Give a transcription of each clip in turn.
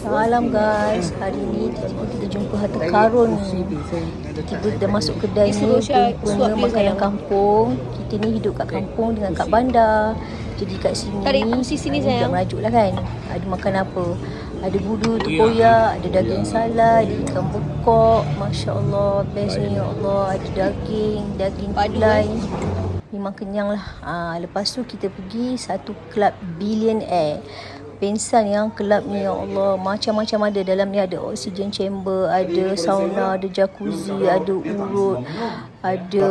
Salam guys. Hari ni tiba-tiba kita jumpa harta karun ni. Tiba-tiba kita masuk kedai ni punya makanan kampung. Kita ni hidup kat kampung dengan kat bandar. Jadi kat sini Tarik kursi sini, sayang. dah merajuk lah kan. Ada makan apa? Ada budu tempoyak, ada daging salad, ada ikan bekok. Masya Allah, bestnya ya Allah. Ada daging, daging gulai. eh. Memang kenyang lah. Ha, lepas tu kita pergi satu kelab billionaire. Pensan yang kelab ni ya Allah macam-macam ada dalam ni ada oxygen chamber, ada sauna, ada jacuzzi, ada urut, ada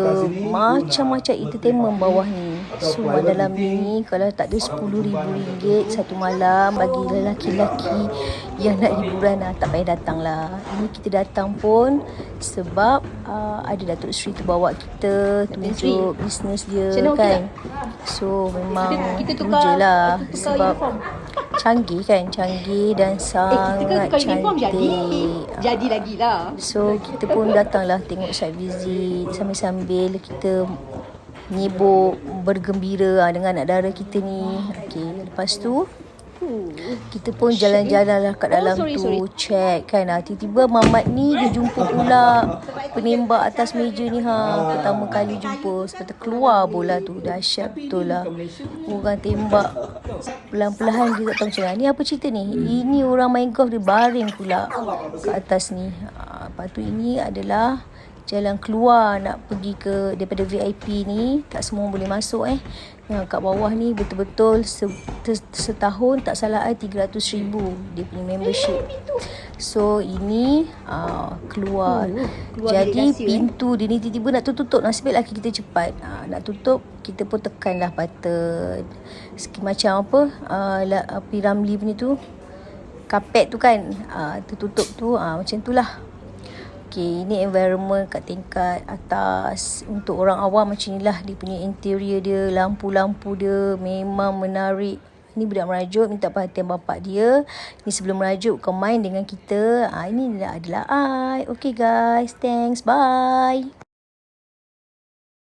macam-macam entertainment bawah ni. So dalam ni kalau tak ada RM10,000 satu malam bagi lelaki-lelaki yang nak hiburan lah, tak payah datang lah. Ini kita datang pun sebab uh, ada Datuk Seri tu bawa kita tunjuk bisnes dia kan. So memang Kita- kita tu tukar- lah sebab. Canggih kan canggih dan Eh, sangat kita kan uniform jadi. cantik. Jadi lagi lah. So kita pun datanglah tengok site visit sambil-sambil kita nyibuk bergembira ah, dengan anak dara kita ni. Okey, lepas tu kita pun jalan-jalan lah kat dalam Oh, sorry, tu sorry. check kan. Ah tiba-tiba mamat ni dia jumpa pula penembak atas meja ni ha. Pertama kali jumpa sebab keluar bola tu dahsyat betul lah. Orang tembak pelan-pelan dia tak tahu macam mana. Ni apa cerita ni? Ini orang main golf dia baring pula kat atas ni. Ha, lepas tu ini adalah jalan keluar nak pergi ke daripada VIP ni tak semua boleh masuk eh. Yang kat bawah ni betul-betul setahun tak salah I 300 ribu dia punya membership. So ini uh, keluar, keluar jadi rahsia, eh. pintu dia ni tiba-tiba nak tutup nasib baik laki kita cepat. Uh, nak tutup kita pun tekanlah button. Sikit macam apa uh, la, api ramli punya tu. Kapet tu kan uh, tertutup tu uh, macam tu lah Okay, ini environment kat tingkat atas untuk orang awam macam inilah dia punya interior dia, lampu-lampu dia memang menarik. Ini budak merajuk minta perhatian bapak dia. Ini sebelum merajuk kau main dengan kita. Ah ini adalah I. Okay guys, thanks. Bye.